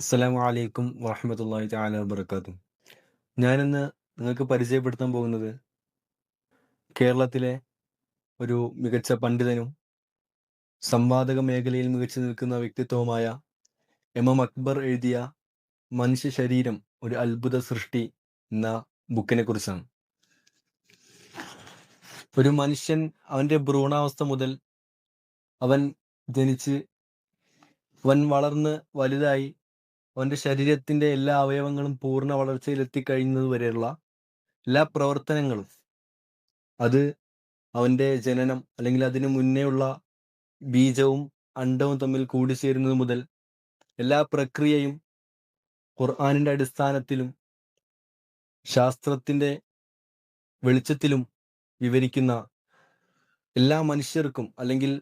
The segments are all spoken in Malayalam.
അസ്സലാമു അലൈക്കും വറഹ്മത്തുള്ളാഹി താല വബറകാതുഹു. ഞാനിന്ന് നിങ്ങൾക്ക് പരിചയപ്പെടുത്താൻ പോകുന്നത് കേരളത്തിലെ ഒരു മികച്ച പണ്ഡിതനും സംവാദക മേഖലയിൽ മികച്ചു നിൽക്കുന്ന വ്യക്തിത്വവുമായ എം എം അക്ബർ എഴുതിയ മനുഷ്യ ശരീരം ഒരു അത്ഭുത സൃഷ്ടി എന്ന ബുക്കിനെ കുറിച്ചാണ്. ഒരു മനുഷ്യൻ അവന്റെ ഭ്രൂണാവസ്ഥ മുതൽ അവൻ ജനിച്ച് അവൻ വളർന്ന് വലുതായി അവന്റെ ശരീരത്തിന്റെ എല്ലാ അവയവങ്ങളും പൂർണ വളർച്ചയിൽ എത്തിക്കഴിയുന്നത് വരെയുള്ള എല്ലാ പ്രവർത്തനങ്ങളും അത് അവന്റെ ജനനം അല്ലെങ്കിൽ അതിനു മുന്നേയുള്ള ബീജവും അണ്ടവും തമ്മിൽ കൂടിച്ചേരുന്നത് മുതൽ എല്ലാ പ്രക്രിയയും ഖുർആാനിന്റെ അടിസ്ഥാനത്തിലും ശാസ്ത്രത്തിന്റെ വെളിച്ചത്തിലും വിവരിക്കുന്ന എല്ലാ മനുഷ്യർക്കും അല്ലെങ്കിൽ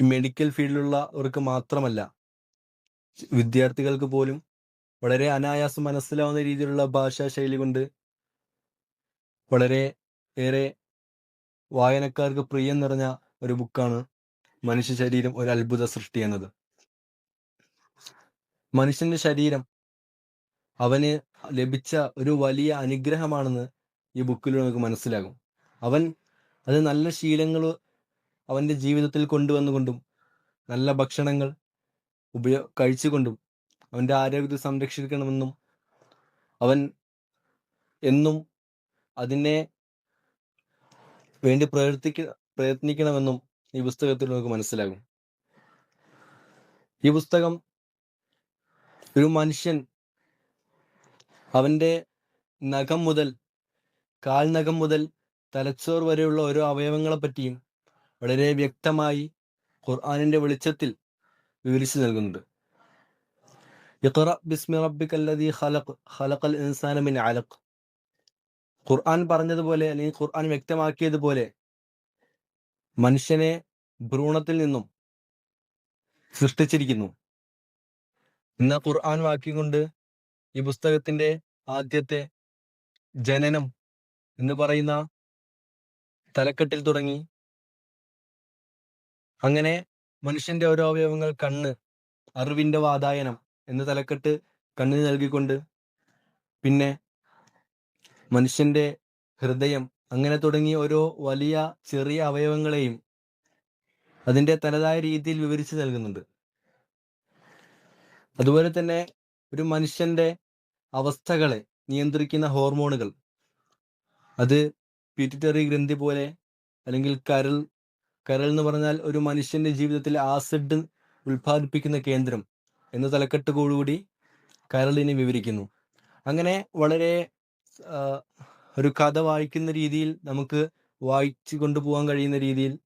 മെഡിക്കൽ ഫീൽഡിലുള്ളവർക്ക് മാത്രമല്ല വിദ്യാർത്ഥികൾക്ക് പോലും വളരെ അനായാസം മനസ്സിലാവുന്ന രീതിയിലുള്ള ഭാഷാ ശൈലി കൊണ്ട് വളരെ ഏറെ വായനക്കാർക്ക് പ്രിയം നിറഞ്ഞ ഒരു ബുക്കാണ് മനുഷ്യ ശരീരം ഒരു അത്ഭുത സൃഷ്ടി എന്നത്. മനുഷ്യന്റെ ശരീരം അവന് ലഭിച്ച ഒരു വലിയ അനുഗ്രഹമാണെന്ന് ഈ ബുക്കിലൂടെ നമുക്ക് മനസ്സിലാകും. അവൻ അത് നല്ല ശീലങ്ങൾ അവന്റെ ജീവിതത്തിൽ കൊണ്ടുവന്നുകൊണ്ടും നല്ല ഭക്ഷണങ്ങൾ ഉപയോ കഴിച്ചുകൊണ്ടും അവന്റെ ആരോഗ്യത്തെ സംരക്ഷിക്കണമെന്നും അവൻ എന്നും അതിനെ വേണ്ടി പ്രവർത്തിക്ക പ്രയത്നിക്കണമെന്നും ഈ പുസ്തകത്തിൽ നമുക്ക് മനസ്സിലാകും. ഈ പുസ്തകം ഒരു മനുഷ്യൻ അവന്റെ നഖം മുതൽ കാൽനഖം മുതൽ തലച്ചോർ വരെയുള്ള ഓരോ അവയവങ്ങളെ പറ്റിയും വളരെ വ്യക്തമായി ഖുർആനിന്റെ വെളിച്ചത്തിൽ വിവരിച്ചു നൽകുന്നുണ്ട്. ഇഖ്റ ബിസ്മി ഖലഖൽ ഇൻസാന മിൻ ഖുർആൻ പറഞ്ഞതുപോലെ അല്ലെങ്കിൽ ഖുർആൻ വ്യക്തമാക്കിയതുപോലെ മനുഷ്യനെ ഭ്രൂണത്തിൽ നിന്നും സൃഷ്ടിച്ചിരിക്കുന്നു. എന്ന ഖുർആൻ വാക്യം കൊണ്ട് ഈ പുസ്തകത്തിന്റെ ആദ്യത്തെ ജനനം എന്ന് പറയുന്ന തലക്കെട്ടിൽ തുടങ്ങി അങ്ങനെ മനുഷ്യന്റെ ഓരോ അവയവങ്ങൾ കണ്ണ് അറിവിന്റെ വാതായനം എന്ന തലക്കെട്ട് കണ്ണിന് നൽകിക്കൊണ്ട് പിന്നെ മനുഷ്യന്റെ ഹൃദയം അങ്ങനെ തുടങ്ങി ഓരോ വലിയ ചെറിയ അവയവങ്ങളെയും അതിന്റെ തനതായ രീതിയിൽ വിവരിച്ചു നൽകുന്നുണ്ട്. അതുപോലെ തന്നെ ഒരു മനുഷ്യന്റെ അവസ്ഥകളെ നിയന്ത്രിക്കുന്ന ഹോർമോണുകൾ അത് പിറ്റ്യൂട്ടറി ഗ്രന്ഥി പോലെ അല്ലെങ്കിൽ കരൾ കരൾ എന്ന് പറഞ്ഞാൽ ഒരു മനുഷ്യന്റെ ജീവിതത്തിൽ ആസിഡ് ഉൽപ്പാദിപ്പിക്കുന്ന കേന്ദ്രം എന്ന തലക്കെട്ടുകൂടി കരളിനെ വിവരിക്കുന്നു. അങ്ങനെ വളരെ ഒരു കഥ വായിക്കുന്ന രീതിയിൽ നമുക്ക് വായിച്ചു കൊണ്ടുപോകാൻ കഴിയുന്ന രീതിയിൽ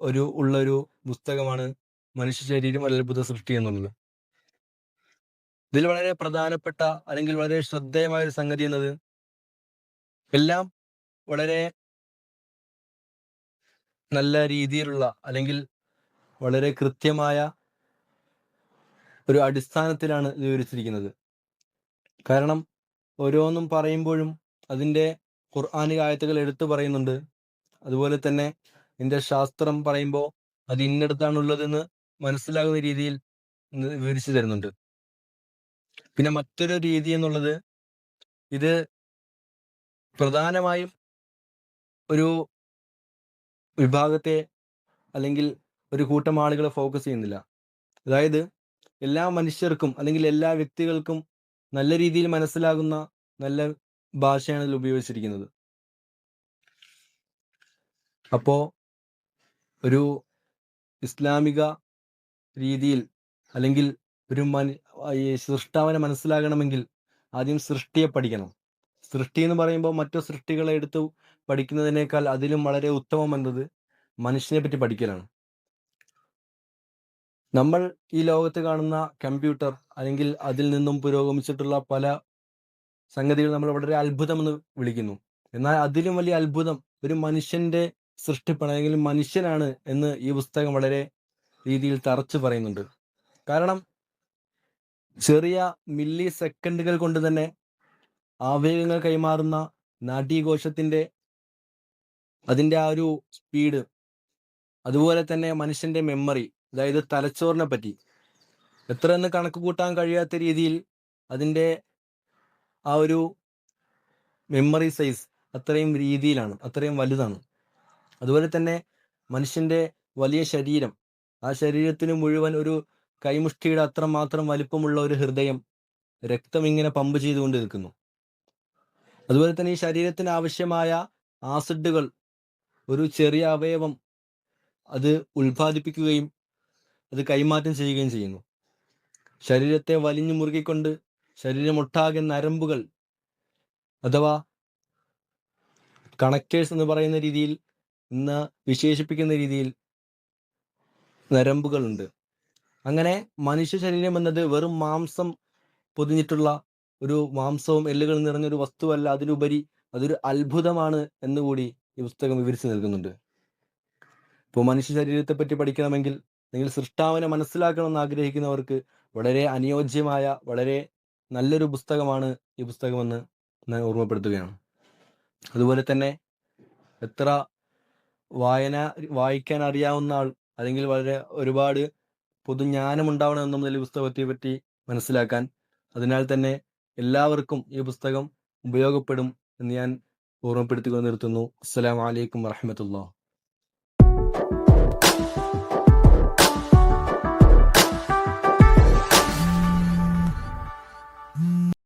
ഒരു ഉള്ളൊരു പുസ്തകമാണ് മനുഷ്യ ശരീരം അത്ഭുത സൃഷ്ടി എന്നുള്ളത്. ഇതിൽ വളരെ പ്രധാനപ്പെട്ട അല്ലെങ്കിൽ വളരെ ശ്രദ്ധേയമായ ഒരു സംഗതി എന്നത് എല്ലാം വളരെ നല്ല രീതിയിലുള്ള അല്ലെങ്കിൽ വളരെ കൃത്യമായ ഒരു അടിസ്ഥാനത്തിലാണ് വിവരിച്ചിരിക്കുന്നത്. കാരണം ഓരോന്നും പറയുമ്പോഴും അതിന്റെ ഖുർആനിക ആയത്തുകൾ എടുത്തു പറയുന്നുണ്ട്. അതുപോലെ തന്നെ ഇതിന്റെ ശാസ്ത്രം പറയുമ്പോൾ അത് ഇന്നടത്താണ് ഉള്ളതെന്ന് മനസ്സിലാകുന്ന രീതിയിൽ വിവരിച്ചു തരുന്നുണ്ട്. പിന്നെ മറ്റൊരു രീതി എന്നുള്ളത് ഇത് പ്രധാനമായും ഒരു വിഭാഗത്തെ അല്ലെങ്കിൽ ഒരു കൂട്ടം ആളുകളെ ഫോക്കസ് ചെയ്യുന്നില്ല. അതായത് എല്ലാ മനുഷ്യർക്കും അല്ലെങ്കിൽ എല്ലാ വ്യക്തികൾക്കും നല്ല രീതിയിൽ മനസ്സിലാകുന്ന നല്ല ഭാഷയാണ് ഇതിൽ ഉപയോഗിച്ചിരിക്കുന്നത്. അപ്പോ ഒരു ഇസ്ലാമിക രീതിയിൽ അല്ലെങ്കിൽ ഒരു മനു സൃഷ്ടാവിനെ മനസ്സിലാകണമെങ്കിൽ ആദ്യം സൃഷ്ടിയെ പഠിക്കണം. സൃഷ്ടി എന്ന് പറയുമ്പോൾ മറ്റു സൃഷ്ടികളെ എടുത്ത് പഠിക്കുന്നതിനേക്കാൾ അതിലും വളരെ ഉത്തമം എന്നത് മനുഷ്യനെ പറ്റി പഠിക്കലാണ്. നമ്മൾ ഈ ലോകത്ത് കാണുന്ന കമ്പ്യൂട്ടർ അല്ലെങ്കിൽ അതിൽ നിന്നും പുരോഗമിച്ചിട്ടുള്ള പല സംഗതികൾ നമ്മൾ വളരെ അത്ഭുതം എന്ന് വിളിക്കുന്നു. എന്നാൽ അതിലും വലിയ അത്ഭുതം ഒരു മനുഷ്യന്റെ സൃഷ്ടിപ്പാണ് അല്ലെങ്കിൽ മനുഷ്യനാണ് എന്ന് ഈ പുസ്തകം വളരെ രീതിയിൽ തറച്ചു പറയുന്നുണ്ട്. കാരണം ചെറിയ മില്ലി സെക്കൻഡുകൾ കൊണ്ട് തന്നെ ആവേഗങ്ങൾ കൈമാറുന്ന നാട്യഘോഷത്തിന്റെ അതിന്റെ ആ ഒരു സ്പീഡ് അതുപോലെ തന്നെ മനുഷ്യന്റെ മെമ്മറി അതായത് തലച്ചോറിനെ പറ്റി. എത്ര എന്ന് കണക്ക് കൂട്ടാൻ കഴിയാത്ത രീതിയിൽ അതിന്റെ ആ ഒരു മെമ്മറി സൈസ് അത്രയും രീതിയിലാണ് അത്രയും വലുതാണ്. അതുപോലെ തന്നെ മനുഷ്യന്റെ വലിയ ശരീരം ആ ശരീരത്തിന് മുഴുവൻ ഒരു കൈമുഷ്ടിയുടെ അത്ര മാത്രം വലിപ്പമുള്ള ഒരു ഹൃദയം രക്തം ഇങ്ങനെ പമ്പ് ചെയ്തുകൊണ്ട് നിൽക്കുന്നു അതുപോലെ തന്നെ ഈ ശരീരത്തിന് ആവശ്യമായ ആസിഡുകൾ ഒരു ചെറിയ അവയവം അത് ഉൽപ്പാദിപ്പിക്കുകയും അത് കൈമാറ്റം ചെയ്യുകയും ചെയ്യുന്നു. ശരീരത്തെ വലിഞ്ഞു മുറുകിക്കൊണ്ട് ശരീരമൊട്ടാകെ നരമ്പുകൾ അഥവാ കണക്റ്റേഴ്സ് എന്ന് പറയുന്ന രീതിയിൽ ഇന്ന് വിശേഷിപ്പിക്കുന്ന രീതിയിൽ നരമ്പുകളുണ്ട്. അങ്ങനെ മനുഷ്യ ശരീരം എന്നത് വെറും മാംസം പൊതിഞ്ഞിട്ടുള്ള ഒരു മാംസവും എല്ലുകളും നിറഞ്ഞൊരു വസ്തുവല്ല അതിലുപരി അതൊരു അത്ഭുതമാണ് എന്നുകൂടി ഈ പുസ്തകം വിവരിച്ചു നൽകുന്നുണ്ട്. ഇപ്പോൾ മനുഷ്യ ശരീരത്തെ പറ്റി പഠിക്കണമെങ്കിൽ അല്ലെങ്കിൽ സൃഷ്ടാവിനെ മനസ്സിലാക്കണമെന്ന് ആഗ്രഹിക്കുന്നവർക്ക് വളരെ അനുയോജ്യമായ വളരെ നല്ലൊരു പുസ്തകമാണ് ഈ പുസ്തകമെന്ന് ഞാൻ ഓർമ്മപ്പെടുത്തുകയാണ്. അതുപോലെ തന്നെ എത്ര വായന വായിക്കാൻ അറിയാവുന്ന ആൾ അല്ലെങ്കിൽ വളരെ ഒരുപാട് പൊതുജ്ഞാനം ഉണ്ടാവണമെന്നും ഈ പുസ്തകത്തെ പറ്റി മനസ്സിലാക്കാൻ. അതിനാൽ തന്നെ എല്ലാവർക്കും ഈ പുസ്തകം ഉപയോഗപ്പെടും എന്ന് ഞാൻ ഓർമ്മപ്പെടുത്തിക്കൊണ്ട് നിർത്തുന്നു. അസ്സലാമു വലൈക്കും വറഹമത്തുള്ള